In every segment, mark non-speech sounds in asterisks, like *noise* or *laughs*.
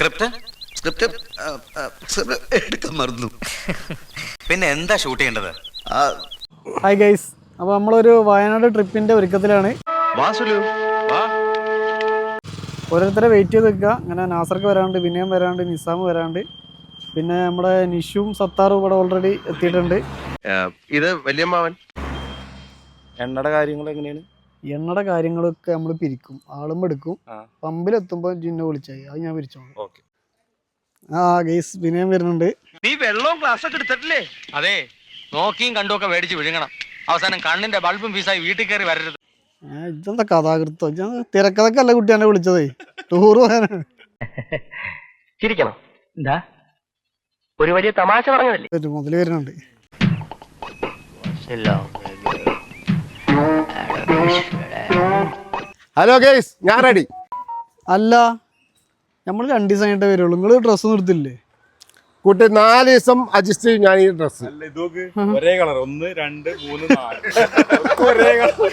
Script? Script എടുക്കാൻ മറന്നു. പിന്നെ എന്താ ഷൂട്ട് ചെയ്യേണ്ടത്? ഹായ് ഗൈസ് അപ്പോൾ നമ്മളൊരു വയനാട് ട്രിപ്പിന്റെ ഒരുക്കത്തിലാണ്. ഓരോരുത്തരെ വെയിറ്റ് ചെയ്ത് നിൽക്കുക. അങ്ങനെ നാസർക്ക് വരാണ്ട് വിനയം വരാണ്ട് നിസാം വരാണ്ട് പിന്നെ നമ്മുടെ നിഷും സത്താറും ഇവിടെ ഓൾറെഡി എത്തിയിട്ടുണ്ട്. ഇത് മാവൻ എണ്ണയുടെ കാര്യങ്ങൾ എങ്ങനെയാണ്? എണ്ണയുടെ കാര്യങ്ങളൊക്കെ നമ്മൾ പിരിക്കും. ആളും എടുക്കും. പമ്പിലെത്തുമ്പോൾ ജിന്നെ വിളിച്ചായി. അത് ഞാൻ പിരിച്ചോളാം. ഓക്കെ. ആ ഗൈസ് വിനയം വരുന്നുണ്ട്. നീ വെള്ളവും ഗ്ലാസ് ഒക്കെ എടുത്തിട്ടില്ലേ? അതെ. നോക്കിയും കണ്ടും ഒക്കെ മേടിച്ച് വിഴുങ്ങണം. അവസാനം കണ്ണിന്റെ ബൾബും ഫീസായി വീട്ടിൽ കയറി വരരുത്. ഇതെന്താ കഥാകൃത്തം? ഞാൻ തിരക്കഥക്കല്ല കുട്ടി എന്നെ വിളിച്ചതേ. ടൂർ പോകാനാണ്. ചിരിക്കണം. എന്താ? ഒരു വലിയ തമാശ പറഞ്ഞതല്ലേ? മുതൽ വരുന്നുണ്ട്. ഹലോ ഗേസ് ഞാൻ റെഡി അല്ല നമ്മൾ രണ്ട് ദിവസം കഴിഞ്ഞിട്ടേ വരുള്ളൂ. നിങ്ങൾ ഡ്രസ്സ് നിർത്തില്ലേ കുട്ടി നാല് ദിവസം അഡ്ജസ്റ്റ് ചെയ്യും ഞാൻ ഈ ഡ്രസ്സ് ഒരേ കളർ. ഒന്ന് രണ്ട് മൂന്ന് നാല്. ഒരേ കളർ.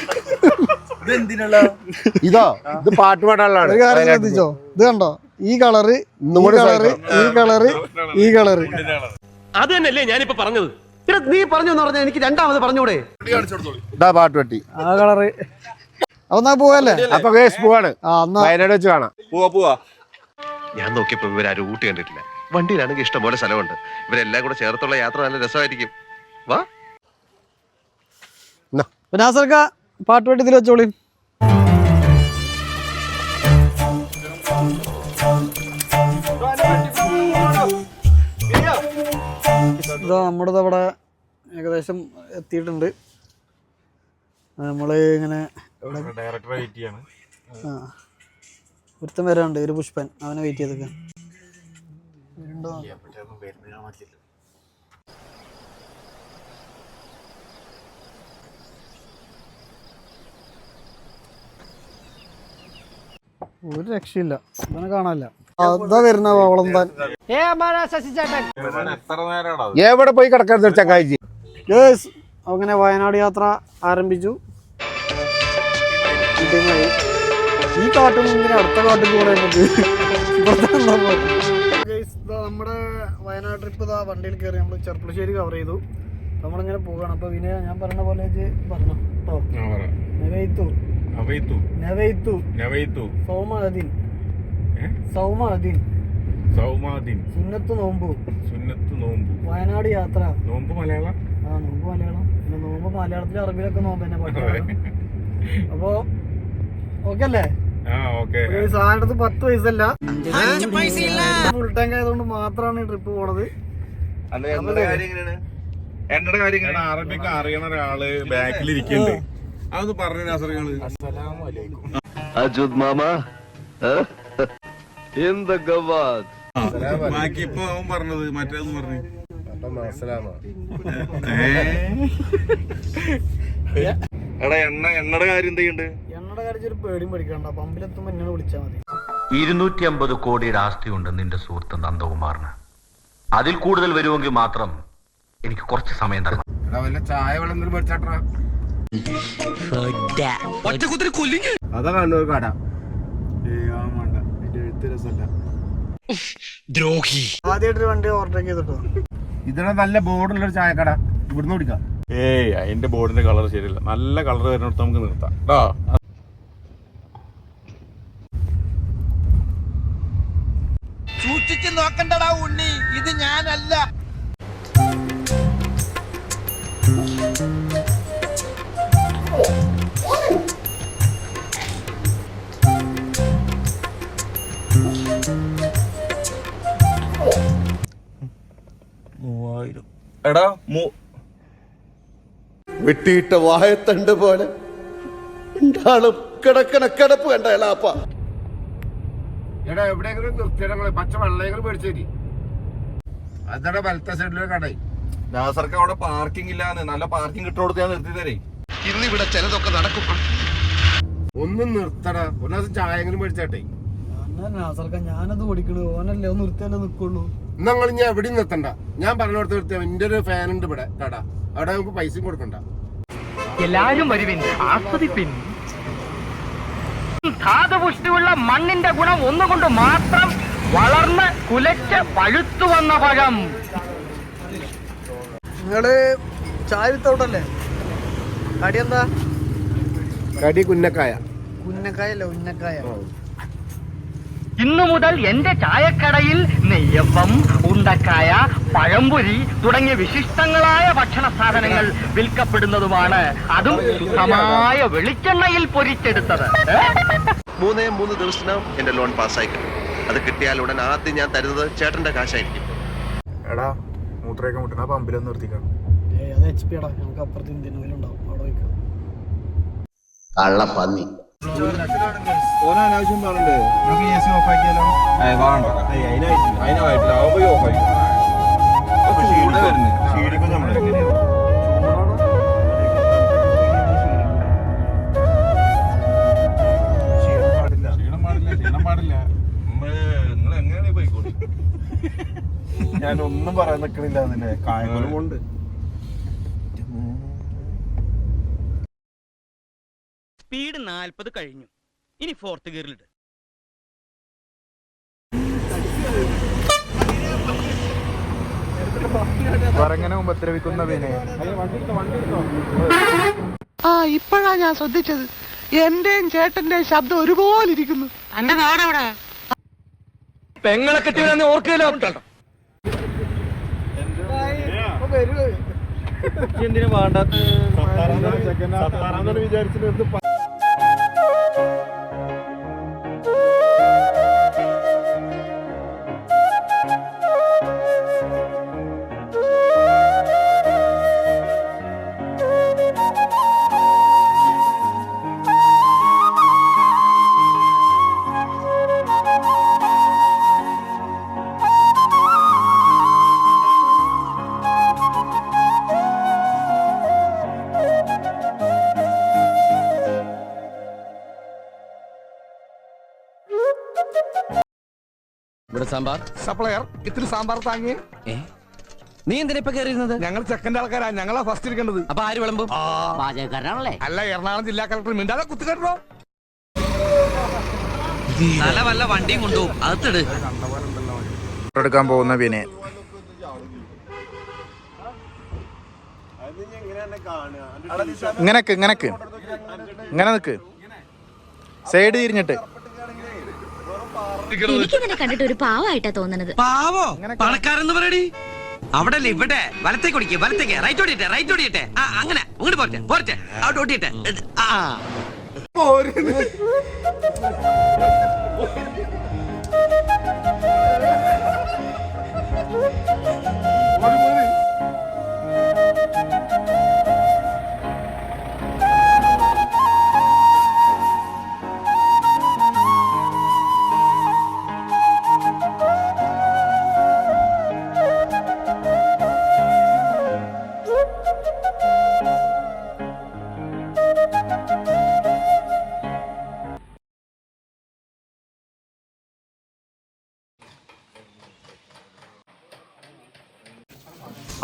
ഇതോ ഇത് പാട്ട് പാടാനുള്ളതാണ്. ഒരു കാര്യം ശ്രദ്ധിച്ചോ? ഇത് കണ്ടോ? ഈ കളറ് ഈ കളറ് ഈ കളറ് ഈ കളറ്. അത് തന്നെയല്ലേ ഞാനിപ്പോ പറഞ്ഞത്. നീ പറഞ്ഞു പറഞ്ഞ പറഞ്ഞാൽ എനിക്ക് രണ്ടാമത് പറഞ്ഞൂടെ? പാട്ട് വെട്ടി. ആ കളറ്. ഒന്നാ പോവല്ലേ? അപ്പൊ ഗേസ് പോവാണ്. വയനാട് വെച്ച് കാണാ. പോവാ പോവാ. ഞാൻ നോക്കിയപ്പോ ഇവരാരും ഊട്ടി കണ്ടിട്ടില്ല. വണ്ടിയിലാണെങ്കിൽ ഇഷ്ടംപോലെ സ്ഥലമുണ്ട്. ഇവരെല്ലാം കൂടെ ചേർത്തുള്ള യാത്ര നല്ല രസമായിരിക്കും. വാ. പിന്നെ നാസർക്ക പാട്ട് വെട്ടത്തിൽ വെച്ചോളി. ഇതാ നമ്മുടെ അവിടെ ഏകദേശം എത്തിയിട്ടുണ്ട്. നമ്മൾ ഇങ്ങനെ ഡയറക്ടർ വെയിറ്റ് ചെയ്യാണ്. ആ ഒരുത്തൻ വരാണ്ട് ഒരു പുഷ്പൻ. അവനെ വെയിറ്റ് ചെയ്തൊക്കെ ഒരു രക്ഷയില്ല. അവനെ കാണാനില്ല. അതാ വരുന്ന എവിടെ പോയി കിടക്കരുത് ചങ്ങായി യേസ് അങ്ങനെ വയനാട് യാത്ര ആരംഭിച്ചു. ഈ കാട്ടിൽ നിന്ന് ഇങ്ങനെ അടുത്ത കാട്ടിൽ കൂടെ നമ്മുടെ വയനാട് ട്രിപ്പ് ഇതാ വണ്ടിയിൽ കയറി നമ്മൾ ചെർപ്പളശ്ശേരി കവർ ചെയ്തു. നമ്മളിങ്ങനെ പോവുകയാണ് അപ്പൊ വിനയ ഞാൻ പറഞ്ഞ പോലെ പറഞ്ഞു കേട്ടോ. നെവൈത്തു. നെവൈത്തു. നെവൈത്തു. നവയിത്തു സുന്നത്ത് നോമ്പു. സുന്നത്ത് നോമ്പു. വയനാട് യാത്ര. നോമ്പ് മലയാളം? ആ നോമ്പ് മലയാളം. പിന്നെ നോമ്പ് മലയാളത്തിലും അറബിയിലൊക്കെ നോമ്പ് തന്നെ പാട്ടാണ്. *laughs* അപ്പോ ഓക്കെ അല്ലേ? ആ ഓക്കെ ഒരു സാറിനടുത്ത് പത്ത് പൈസല്ല ഫുൾ ടാങ്ക് ആയതുകൊണ്ട് മാത്രമാണ് ഈ ട്രിപ്പ് പോണത്. അറബിക്ക് അറിയണ ഒരാൾ ബാക്കിൽ ഇരിക്കുന്നുണ്ട്. അതൊന്ന് പറഞ്ഞു നാസറികൾ അജുദ് മാമ എന്തൊക്കെ ബാക്കി ഇപ്പൊ അവൻ പറഞ്ഞത് മറ്റേന്ന് പറഞ്ഞു. എടാ എണ്ണ എണ്ണയുടെ കാര്യം എന്തെയുണ്ട് എണ്ണയുടെ കാര്യം ഒരു പേടിയും പഠിക്കണ്ട പമ്പിലെത്തുമ്പോ എന്നെ വിളിച്ചാൽ മതി. ഇരുന്നൂറ്റി അമ്പത് കോടിയുടെ ആസ്തിയുണ്ട് നിന്റെ സുഹൃത്ത് നന്ദകുമാറിന്. അതിൽ കൂടുതൽ വരുമെങ്കിൽ മാത്രം എനിക്ക് കുറച്ച് സമയം തരണം. വല്ല ചായ വെള്ളം മേടിച്ചാട്ടാ അതാ കണ്ണൂർ കട. ആദ്യമായിട്ടൊരു വണ്ടി ഓവർടേക്ക് ചെയ്തിട്ടോ? ഇതിടെ നല്ല ബോർഡുള്ള ഒരു ചായക്കട. ഇവിടുന്ന് കുടിക്കാം. ഏയ് അതിന്റെ ബോർഡിന്റെ കളർ ശരിയല്ല. നല്ല കളർ വരുന്നിടത്ത് നമുക്ക് നിർത്താം. കേട്ടോ സൂക്ഷിച്ചു നോക്കണ്ടടാ ഉണ്ണി. ഇത് ഞാനല്ല. എടാ മൂ വെട്ടിയിട്ട വായത്തണ്ട് പോലെ. കിടക്കണ കിടപ്പ് കണ്ട എളാപ്പ. എടാ എവിടെയെങ്കിലും നിർത്തിയിടങ്ങളെ പച്ച വെള്ളയെങ്കിലും മേടിച്ചേരി അതടെ വലത്തെ സൈഡിലൊരു കട. നാസർക്ക് അവിടെ പാർക്കിംഗ് ഇല്ലാന്ന്. നല്ല പാർക്കിംഗ് കിട്ടുകൊടുത്ത് ഞാൻ നിർത്തി തരേ. ഇന്നിവിടെ ചിലതൊക്കെ നടക്കും. ഒന്നും നിർത്തടാ. ഒരു ചായെങ്കിലും മേടിച്ചാട്ടെ. ഞാനത് ഓടിക്കണു. ഓനല്ലേ ഒന്ന് നിർത്തിയാലേ നിക്കുള്ളൂ. നിങ്ങൾ ഞാൻ എവിടെയും നിർത്തണ്ട. ഞാൻ പറഞ്ഞോടത്ത് നിർത്തിയ എന്റെ ഒരു ഫാൻ ഉണ്ട് ഇവിടെ. കട. അവിടെ നമുക്ക് പൈസയും കൊടുക്കണ്ട. എല്ലാരും വരുവിൻ. ആസ്വദിപ്പിൻ. ധാതുപുഷ്ടിയുള്ള മണ്ണിന്റെ ഗുണം ഒന്നുകൊണ്ട് മാത്രം വളർന്ന് കുലച്ച് പഴുത്തു വന്ന പഴം. നിങ്ങൾ ചായത്തോട്ടല്ലേ കടി എന്താ? കടി കുന്നക്കായ. ഉന്നക്കായ. അല്ല ഉന്നക്കായ ഇന്നു മുതൽ എന്റെ ചായക്കടയിൽ നെയ്യപ്പം ഉണ്ടക്കായ പഴംപൊരി തുടങ്ങിയ വിശിഷ്ടങ്ങളായ ഭക്ഷണ സാധനങ്ങൾ വിൽക്കപ്പെടുന്നതുമാണ്. അതും ശുദ്ധമായ വെളിച്ചെണ്ണയിൽ പൊരിച്ചെടുത്തത്? മൂന്നേ മൂന്ന് ദിവസം എന്റെ ലോൺ പാസ്സായി കിട്ടും. അത് കിട്ടിയാൽ ഉടൻ ആദ്യം ഞാൻ തരുന്നത് ചേട്ടന്റെ കാശായിരിക്കും. എടാ മൂത്രയൊക്കെ മുട്ടണ പമ്പിലൊന്ന് നിർത്തിക്കാം. കള്ളപ്പന്നി. പോയിക്കോളി ഞാൻ ഒന്നും പറയാൻ നിൽക്കണില്ല അതിന്റെ കായങ്ങളും ഉണ്ട് നാൽപ്പത് കഴിഞ്ഞു. ഇനി ഫോർത്ത് ഗിയറിലിട്ട് പറങ്ങനെ ഉപദ്രവിക്കുന്നതിനെ ആ ഇപ്പോഴാ ഞാൻ ശ്രദ്ധിച്ചത്. എന്റെയും ചേട്ടന്റെയും ശബ്ദം ഒരുപോലെ ഇരിക്കുന്നു എന്റെ നാടെവിടെ? പെങ്ങളെ കെട്ടിയവനെ ഓർക്കലോ എന്തിനു വേണ്ടാത്ത വിചാരിച്ചിട്ട് സപ്ലയർ ഇത്തിരി സാമ്പാർ താങ്ങി. നീ എന്തിനാ ഇപ്പൊ കയറിയിരുന്നത് ഞങ്ങൾ ചെക്കന്റെ ആൾക്കാരാ ഞങ്ങളാ ഫസ്റ്റ് ഇരിക്കേണ്ടത്. അപ്പൊ ആര് വിളമ്പും? പാചകക്കാരനാണല്ലേ അല്ല എറണാകുളം ജില്ലാ കളക്ടർ മിണ്ടാതെ കുത്തുകെട്ടോ തല വല്ല വണ്ടിയും കൊണ്ടുപോകും. അകത്തിട്. എടുക്കാൻ പോകുന്ന പിന്നെ ഇങ്ങനക്ക് ഇങ്ങനക്ക്. ഇങ്ങനെ നിക്ക്. സൈഡ് തിരിഞ്ഞിട്ട്. എനിക്കിങ്ങനെ കണ്ടിട്ട് ഒരു പാവായിട്ടാ തോന്നണത്. പാവോ? പണക്കാരെന്ന് പറയടി. അവിടെ അല്ലേ ഇവിടെ വലത്തേക്ക് ഓടിക്കേ വലത്തേക്ക് റൈറ്റ് ഓടിയിട്ടെ റൈറ്റ് ഓടിയിട്ടെ. ആ അങ്ങനെ. അങ്ങോട്ട് പോരട്ടെ പോരട്ടെ. അവിടെ ഓടിയിട്ടെ. ആ.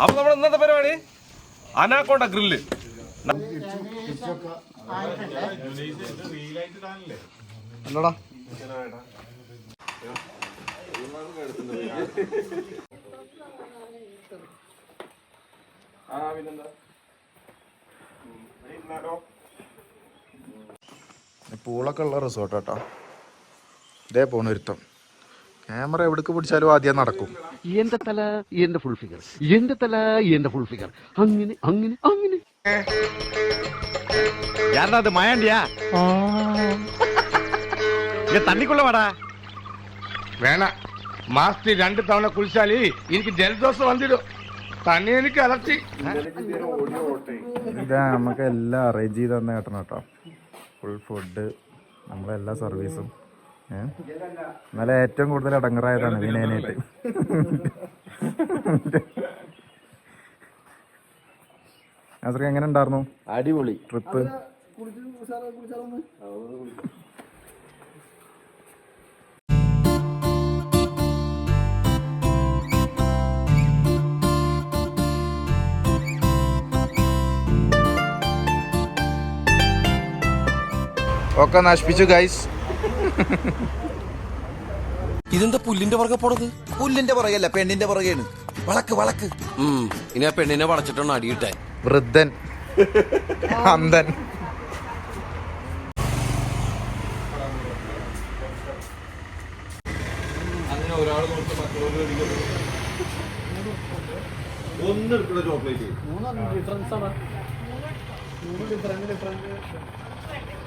അപ്പൊ നമ്മുടെ ഇന്നത്തെ പരിപാടി? Anaconda grill. അല്ലടാ പൂളൊക്കെ ഉള്ള റിസോർട്ടാട്ടോ ഇതേ പോണ ഒരുത്തം ക്യാമറ എവിടേക്ക് പിടിച്ചാലും ആദ്യം നടക്കും എന്റെ തല എന്റെ ഫുൾ ഫിഗർ എന്റെ തല എന്റെ ഫുൾ ഫിഗർ അങ്ങനെ അങ്ങനെ അങ്ങനെ யாரா மயாண்டியா இங்க தண்ணிக்குள்ள வாடா വേണ മാസത്തിൽ രണ്ട് തവണ കുളിച്ചാല് എനിക്ക് ജലദോഷം വന്നിടും തന്നെ എനിക്ക് അലർച്ചി ഇതാ നമുക്ക് എല്ലാം അറേഞ്ച് ചെയ്ത് തന്നെ കേട്ടണം കേട്ടോ ഫുൾ ഫുഡ് നമ്മളെല്ലാ സർവീസും ഏഹ് എന്നാലും ഏറ്റവും കൂടുതൽ അടങ്ങറായതാണ് വിനയനായിട്ട് നാസർക്ക് എങ്ങനെ ഉണ്ടായിരുന്നു? അടിപൊളി. ട്രിപ്പ്? ഒക്കെ നശിപ്പിച്ചു ഗൈസ് ഇതെന്താ പുല്ലിന്റെ പുറകെ പോണത്? പുല്ലിന്റെ പുറകെയല്ല പെണ്ണിന്റെ പുറകെയാണ്. വളക്ക് വളക്ക്. ഇനി ആ പെണ്ണിനെ വളച്ചിട്ടാണ് അടിയിട്ടെ. വൃദ്ധൻ. അന്തൻ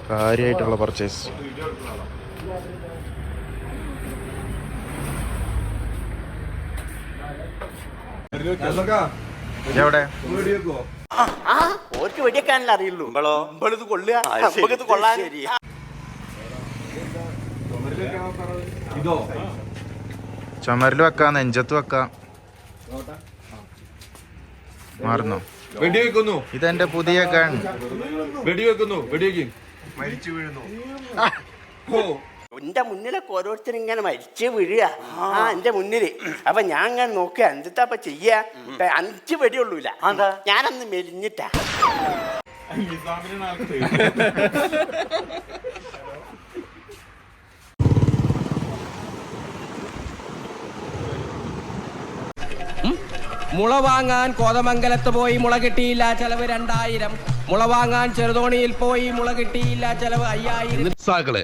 കാര്യമായിട്ടുള്ള പർച്ചേസ് എവിടെ? ഓർക്ക് വെടിയേക്കാനല്ല അറിയുള്ളൂ. ഇമ്പളത് കൊള്ളുക. നമുക്കത് കൊള്ളാൻ ചുമരിൽ വെക്കാം നെഞ്ചത്ത് വെക്കാം. മാറുന്നു? വെടിവെക്കുന്നു. ഇതെന്റെ പുതിയ ഗൺ. വെടിവെക്കുന്നു വെടിവെക്കും. എന്റെ മുന്നിലൊക്കെ ഓരോരുത്തർ ഇങ്ങനെ മരിച്ച് വീഴുക. ആ. എന്റെ മുന്നിൽ. അപ്പൊ ഞാൻ അങ്ങനെ നോക്കുക എന്താ അപ്പൊ ചെയ്യാ? ഇപ്പൊ അഞ്ച് വെടിയുള്ളൂല ഞാനന്ന് മെലിഞ്ഞിട്ടാ. മുള വാങ്ങാൻ കോതമംഗലത്ത് പോയി മുള കിട്ടിയില്ല ചെലവ് രണ്ടായിരം. മുള വാങ്ങാൻ ചെറുതോണിയിൽ പോയി മുള കിട്ടിയില്ല ചെലവ് അയ്യായിരം. സാക്കളെ